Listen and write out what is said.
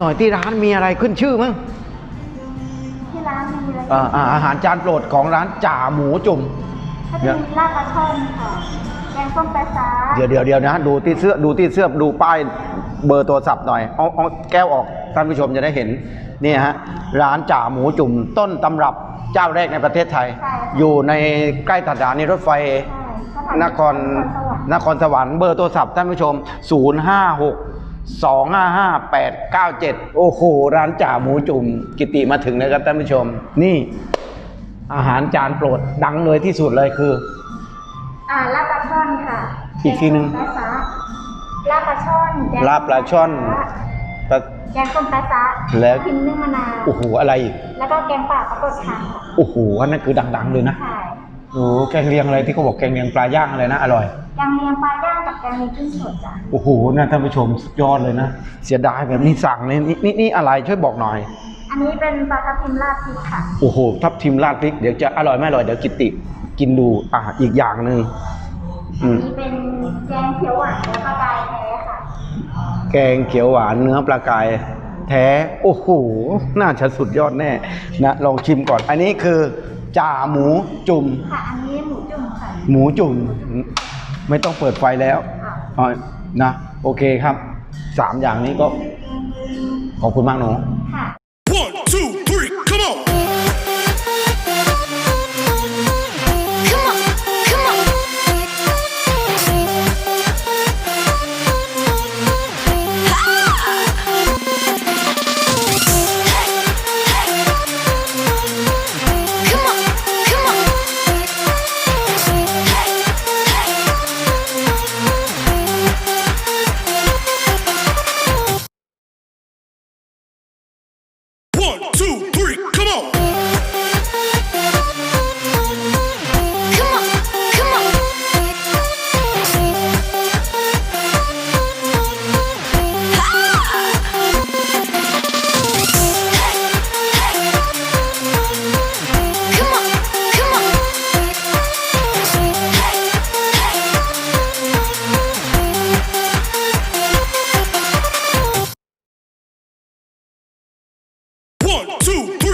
หน่อยที่ร้านมีอะไรขึ้นชื่อมั้งที่ร้านมีอะไรอ่าอ่าอาหารจานโปรดของร้านจ่าหมูจุ่ม ก็จะมีลาบปลาช่อนค่ะแกงส้มปลาซาเดี๋ยวเดี๋ยวเดี๋ยวนะ ดูที่เสื้อดูที่เสื้อดูป้ายเบอร์โทรศัพท์หน่อยเอาเอาแก้วออกท่านผู้ชมจะได้เห็นนี่ฮะร้านจ่าหมูจุ่มต้นตำรับเจ้าแรกในประเทศไทย อยู่ในใกล้สถานีรถไฟ ใช่สถานครนครสวรรค์เบอร์โทรศัพท์ท่านผู้ชม 056 255 897 โอ้โห ร้านจ่าหมูจุ่มกิติมาถึงนะครับท่านผู้ชม นี่ อาหารจานโปรดดังเลยที่สุดเลยคือ อ่าลาบปลาช่อนค่ะอีกทีหนึ่ง แกส้มปลาซาลาบปลาช่อนแกงลาบปลาช่อนปลา แกงส้มปลาซาแล้ว พิมพ์นึ่งมะนาวโอ้โห อะไรอีกแล้วก็แกงป่าปลากดคังค่ะโอ้โหอันนั้นคือดัง ๆ เลยนะใช่ โอ้โหแกงเลียงอะไรที่เขาบอกแกงเลียงปลาย่างอะไรนะอร่อย แกงเลียงปลาย่างกับแกงเลียงกุ้งสดจ้ะโอ้โหนะท่านผู้ชมสุดยอดเลยนะ เสียดายแบบนี้สั่งเลยนี่นี่นี่อะไรช่วยบอกหน่อย อันนี้เป็นปลาทับทิมราดพริกค่ะ โอ้โหทับทิมราดพริกเดี๋ยวจะอร่อยไม่อร่อยเดี๋ยวกิติกินดูอะอีกอย่างหนึ่งอือันมนี้เป็นแกงเขียวหวานและปลากายแท้ค่ะ แกงเขียวหวานเนื้อปลากายแท้ โอ้โหน่าจะสุดยอดแน่นะลองชิมก่อน อันนี้คือ จ่าหมูจุ่ม ค่ะ อันนี้หมูจุ่มค่ะ หมูจุ่ม ไม่ต้องเปิดไฟแล้วค่ะอ๋อนะ โอเคครับ สามอย่างนี้ก็ ขอบคุณมากหนูค่ะ One, two, three.